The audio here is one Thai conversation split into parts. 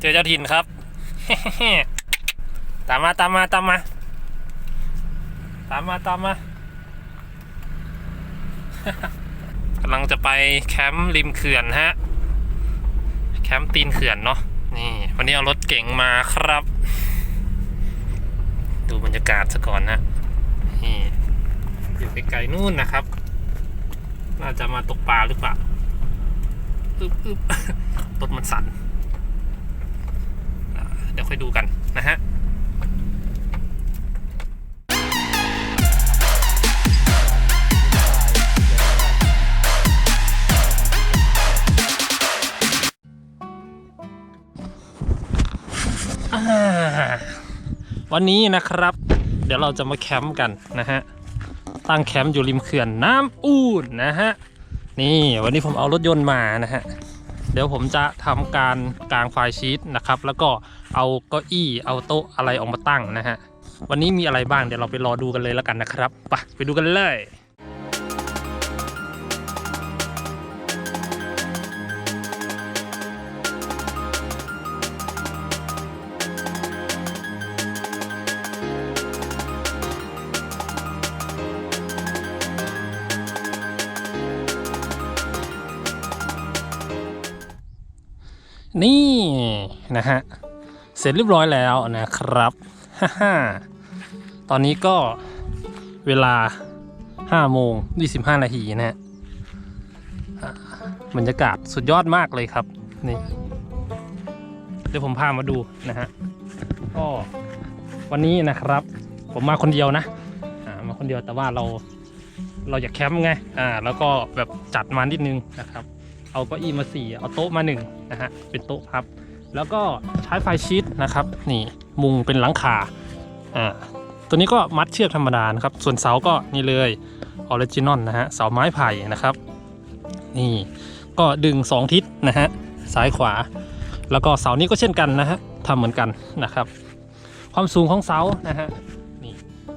เจอเจ้าถิ่นครับ ตามมาตามมาตามมา ตามมาตามมากำลังจะไปแคมป์ริมเขื่อนฮะ แคมป์ตีนเขื่อนเนาะ นี่ วันนี้เอารถเก๋งมาครับ ดูบรรยากาศซะก่อนนะนี่อยู่ไกลๆนู่นนะครับ น่าจะมาตกปลาหรือเปล่าอึบอึบรถมันสั่น ดี๋ยวค่อยดูกันนะฮะวันนี้นะครับ เดี๋ยวเราจะมาแคมป์กันนะฮะตั้งแคมป์อยู่ริมเขื่อนน้ำอูนนะฮะนี่วันนี้ผมเอารถยนต์มานะฮะเดี๋ยวผมจะทำการกางไฟล์ชีตนะครับ แล้วก็ เอาเก้าอี้เอาโต๊ะอะไรออกมาตั้งนะฮะ วันนี้มีอะไรบ้างเดี๋ยวเราไปรอดูกันเลยแล้วกันนะครับไปไปดูกันเลยนี่นะฮะ เสร็จเรียบร้อยแล้วนะครับฮ่าตอนนี้ก็เวลา5โมง25 นาทีนะฮะอาบรรยากาศสุดยอดมากเลยครับ นี่ เดี๋ยวผมพามาดูนะฮะก็วันนี้นะครับ ผมมาคนเดียวนะมาคนเดียวแต่ว่าเราเราอยากแคมป์ไงอ่าแล้วก็แบบจัดมานิดนึงนะครับ เอาเก้าอี้มาสี่เอาโต๊ะมาหนึ่งนะฮะเป็นโต๊ะพับ แล้วก็ใช้ไฟชีตนะครับ นี่มุงเป็นหลังคาอ่าตัวนี้ก็มัดเชือกธรรมดานะครับ ส่วนเสาก็นี่เลยออริจินอลนะฮะเสาไม้ไผ่นะครับ นี่ก็ดึง 2 ทิศนะฮะซ้ายขวา แล้วก็เสานี้ก็เช่นกันนะฮะทำเหมือนกันนะครับ ความสูงของเสานะฮะนี่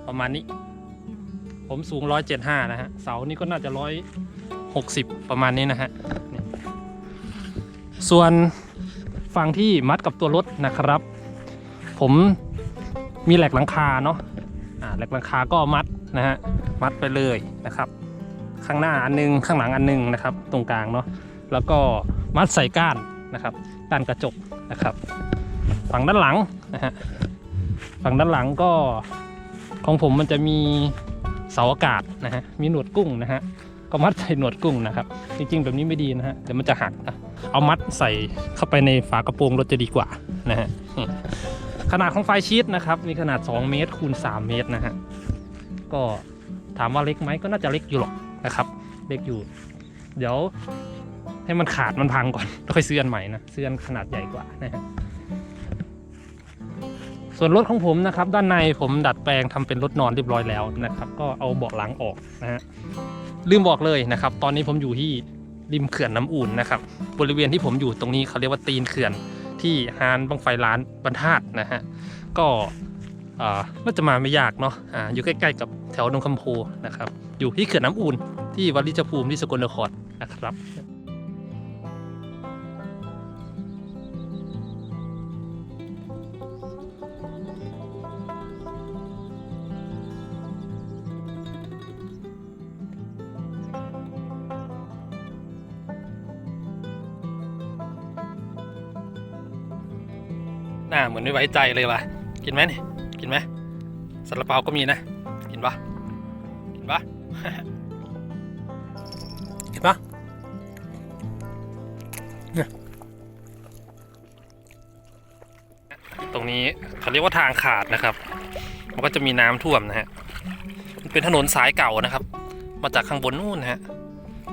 ประมาณนี้ ผมสูง 175 นะฮะเสานี่ก็น่าจะ 160 ประมาณนี้นะฮะส่วน ฝั่งที่มัดกับตัวรถนะครับ ผมมีแหลกหลังคาเนาะอ่าแหลกหลังคาก็มัดนะฮะมัดไปเลยนะครับ ข้างหน้าอันนึงข้างหลังอันนึงนะครับ ตรงกลางเนาะแล้วก็มัดใส่ก้านนะครับก้านกระจกนะครับ ฝั่งด้านหลังนะฮะฝั่งด้านหลังก็ของผมมันจะมีเสาอากาศนะฮะมีหนวดกุ้งนะฮะก็มัดใส่หนวดกุ้งนะครับ จริงๆแบบนี้ไม่ดีนะฮะเดี๋ยวมันจะหักนะ เอามัดใส่เข้าไปในฝากระโปรงรถจะดีกว่านะฮะขนาดของไฟชีตนะครับ มีขนาด 2 เมตรคูณ 3 เมตรนะฮะก็ถามว่าเล็กไหมก็น่าจะเล็กอยู่หรอกนะครับ เล็กอยู่ เดี๋ยวให้มันขาดมันพังก่อนแล้วค่อยซื้ออันใหม่นะซื้ออันขนาดใหญ่กว่านะฮะส่วนรถของผมนะครับ ด้านในผมดัดแปลงทำเป็นรถนอนเรียบร้อยแล้วนะครับ ก็เอาเบาะหลังออกนะฮะลืมบอกเลยนะครับ ตอนนี้ผมอยู่ที่ ริมเขื่อนน้ำอุ่นนะครับ บริเวณที่ผมอยู่ตรงนี้เขาเรียกว่าตีนเขื่อนที่ฮานบังไฟร้านบรรทัดนะฮะก็น่าจะมาไม่ยากเนาะออยู่ใกล้ ๆ กับแถวหนงคำโพนะครับ อยู่ที่เขื่อนน้ำอุ่นที่วัดริจภูมิที่สกลนครนะครับ หน้าเหมือนไม่ไว้ใจเลยว่ะ กินไหมเนี่ยกินไหมซาลาเปาก็มีนะ กินปะกินปะกินปะเนี่ยตรงนี้เขาเรียกว่าทางขาดนะครับ มันก็จะมีน้ำท่วมนะฮะ มันเป็นถนนสายเก่านะครับ มาจากข้างบนนู่นนะฮะ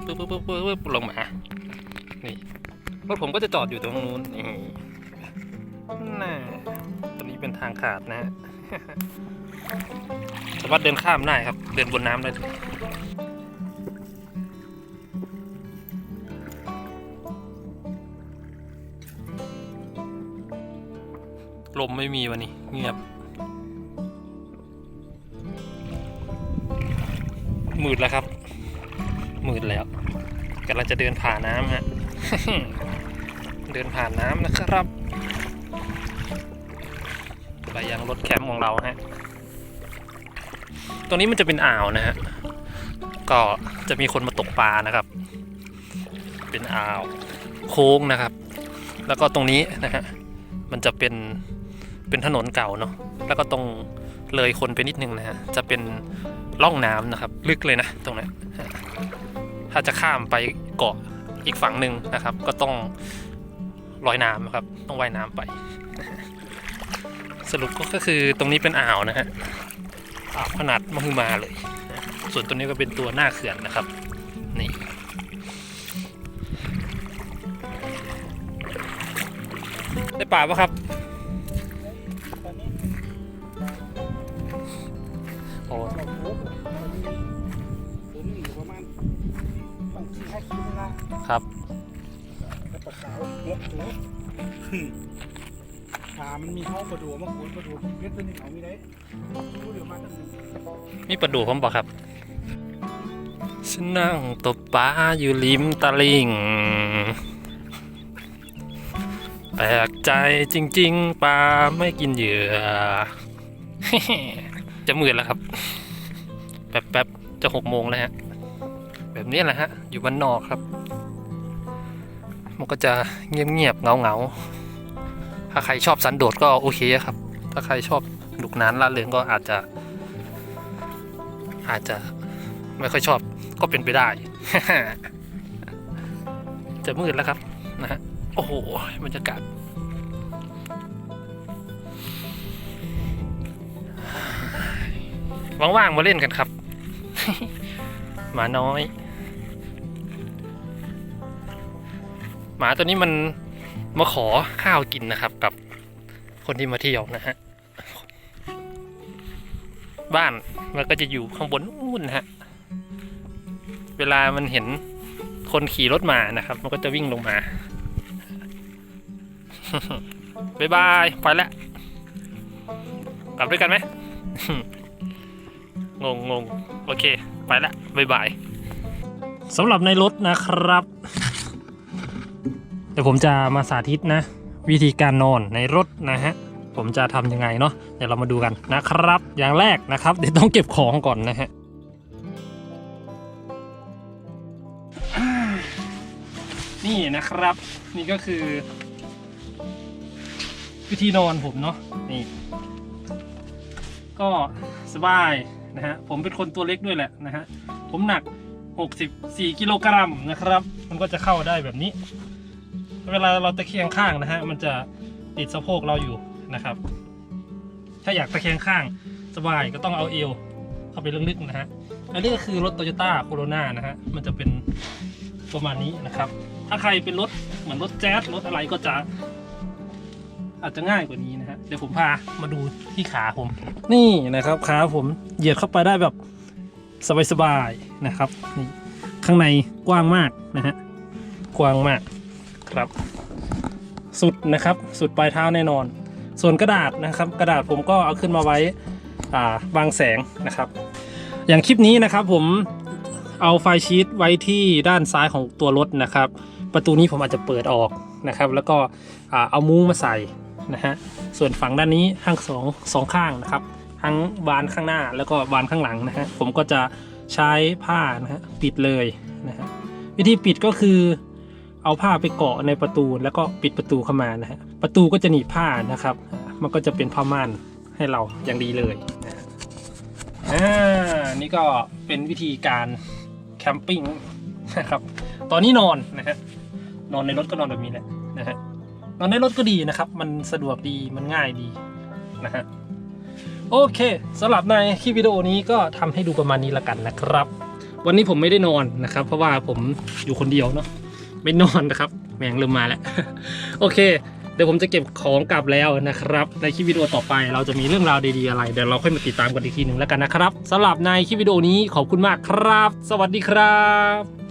ปึ๊บปึ๊บปึ๊บปึ๊บปึ๊บลงมา นี่ รถผมก็จะจอดอยู่ตรงนู้นนี่ น่าตัวนี้เป็นทางขาดนะฮะสามารถเดินข้ามได้ครับ เดินบนน้ำได้ลยลมไม่มีวันนี้เงียบ มืดแล้วครับ มืดแล้วกำลังจะเดินผ่านน้ำฮะ เดินผ่านน้ำนะครับ ยังรถแคมป์ของเราฮะ ตรงนี้มันจะเป็นอ่าวนะฮะ ก็จะมีคนมาตกปลานะครับ เป็นอ่าวโค้งนะครับ แล้วก็ตรงนี้นะฮะ มันจะเป็น เป็นถนนเก่าเนาะ แล้วก็ตรงเลยคนไปนิดนึงนะฮะ จะเป็นร่องน้ำนะครับ ลึกเลยนะ ตรงนั้นถ้าจะข้ามไปเกาะอีกฝั่งหนึ่งนะครับ ก็ต้องลอยน้ำครับ ต้องว่ายน้ำไป สรุปก็คือตรงนี้เป็นอ่าวนะฮะอ่าวขนาดมหึมาเลย ส่วนตัวนี้ก็เป็นตัวหน้าเขื่อนนะครับ นี่ได้ป่าปะครับ โอ้ครับ ขามันมีท้องประดูมาขูดประดูเพชรตัวนี้เขาไม่ได้รู้เดี๋ยวมาตั้งมีประดูผมบอกครับฉันนั่งตบปลาอยู่ริมตลิ่งแปลกใจจริง ๆปลาไม่กินเหยื่อ จะมืดแล้วครับ แป๊บๆ จะหกโมงแล้วฮะ แบบนี้แหละฮะ อยู่บ้านนอกครับ มันก็จะเงียบๆเงาๆ ถ้าใครชอบสันโดษก็โอเคครับ ถ้าใครชอบหนุกหนานล่าเริงก็อาจจะ อาจจะไม่ค่อยชอบก็เป็นไปได้ จะมืดแล้วครับนะฮะโอ้โหบรรยากาศว่างๆมาเล่นกันครับหมาน้อย หมาตัวนี้มัน มาขอข้าวกินนะครับ กับคนที่มาเที่ยวนะฮะ บ้านมันก็จะอยู่ข้างบนนู่นนะฮะ เวลามันเห็นคนขี่รถมานะครับ มันก็จะวิ่งลงมาบ๊ายบายไปแล้วกลับด้วยกันไหมงงงงโอเค ไปแล้วบ๊ายบายสำหรับในรถนะครับ ดี๋ยวผมจะมาสาธิตนะ วิธีการนอนในรถนะฮะผมจะทำยังไงเนาะเดี๋ยวเรามาดูกันนะครับ อย่างแรกนะครับ เดี๋ยวต้องเก็บของก่อนนะฮะนี่นะครับ นี่ก็คือ วิธีนอนผมเนาะนี่ ก็สบายนะฮะผมเป็นคนตัวเล็กด้วยแหละนะฮะผมหนัก 64กิโลกรัมนะครับ มันก็จะเข้าได้แบบนี้ เวลาเราตะเคียงข้างนะฮะมันจะติดสะโพกเราอยู่นะครับ ถ้าอยากตะเคียงข้างสบายก็ต้องเอาเอวเข้าไปลึกๆนะฮะอันนี้ก็คือรถโตโยต้าโคโรนานะฮะมันจะเป็นประมาณนี้นะครับ ถ้าใครเป็นรถเหมือนรถแจ๊สรถอะไรก็จะ อาจจะง่ายกว่านี้นะฮะเดี๋ยวผมพามาดูที่ขาผม นี่นะครับขาผมเหยียดเข้าไปได้แบบสบายๆนะครับนี่ข้างในกว้างมากนะฮะกว้างมาก ครับ สุดนะครับสุดปลายเท้าแน่นอน ส่วนกระดาษนะครับ กระดาษผมก็เอาขึ้นมาไว้บางแสงนะครับ อย่างคลิปนี้นะครับผมเอาไฟชีตไว้ที่ด้านซ้ายของตัวรถนะครับ ประตูนี้ผมอาจจะเปิดออกนะครับ แล้วก็เอามุ้งมาใส่นะฮะส่วนฝั่งด้านนี้ทั้งสองสองข้างนะครับ ทั้งบานข้างหน้าแล้วก็บานข้างหลังนะฮะผมก็จะใช้ผ้านะฮะปิดเลยนะฮะวิธีปิดก็คือ เอาผ้าไปเกาะในประตูแล้วก็ปิดประตูเข้ามานะฮะประตูก็จะหนีบผ้านะครับ มันก็จะเป็นผ้าม่านให้เราอย่างดีเลยนะอ่านี่ก็เป็นวิธีการแคมปิ้งนะครับ ตอนนี้นอนนะฮะนอนในรถก็นอนแบบนี้แหละนะฮะนอนในรถก็ดีนะครับ มันสะดวกดีมันง่ายดีนะฮะโอเคสำหรับในคลิปวิดีโอนี้ก็ทำให้ดูประมาณนี้ละกันนะครับ วันนี้ผมไม่ได้นอนนะครับ เพราะว่าผมอยู่คนเดียวเนาะ ไม่นอนนะครับ แมงเริ่มมาแล้ว โอเค เดี๋ยวผมจะเก็บของกลับแล้วนะครับ ในคลิปวิดีโอต่อไปเราจะมีเรื่องราวดีๆอะไร เดี๋ยวเราค่อยมาติดตามกันอีกทีหนึ่งแล้วกันนะครับสำหรับในคลิปวิดีโอนี้ขอบคุณมากครับ สวัสดีครับ